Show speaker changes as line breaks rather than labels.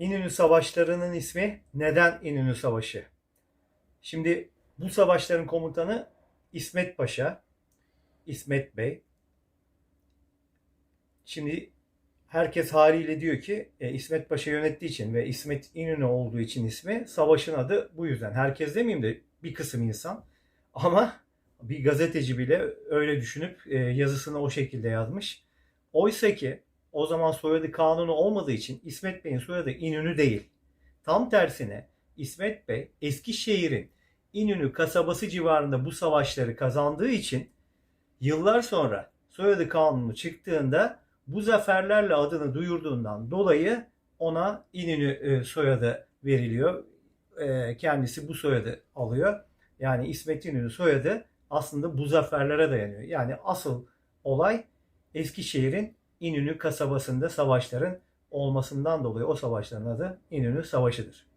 İnönü Savaşları'nın ismi neden İnönü Savaşı? Şimdi bu savaşların komutanı İsmet Paşa, İsmet Bey. Şimdi herkes haliyle diyor ki e, İsmet Paşa yönettiği için ve İsmet İnönü olduğu için ismi savaşın adı bu yüzden. Herkes demeyeyim de bir kısım insan. Ama bir gazeteci bile öyle düşünüp e, yazısını o şekilde yazmış. Oysa ki o zaman soyadı kanunu olmadığı için İsmet Bey'in soyadı İnönü değil. Tam tersine İsmet Bey Eskişehir'in İnönü kasabası civarında bu savaşları kazandığı için yıllar sonra soyadı kanunu çıktığında bu zaferlerle adını duyurduğundan dolayı ona İnönü e, soyadı veriliyor. E, kendisi bu soyadı alıyor. Yani İsmet İnönü soyadı aslında bu zaferlere dayanıyor. Yani asıl olay Eskişehir'in İnönü kasabasında savaşların olmasından dolayı o savaşların adı İnönü Savaşı'dır.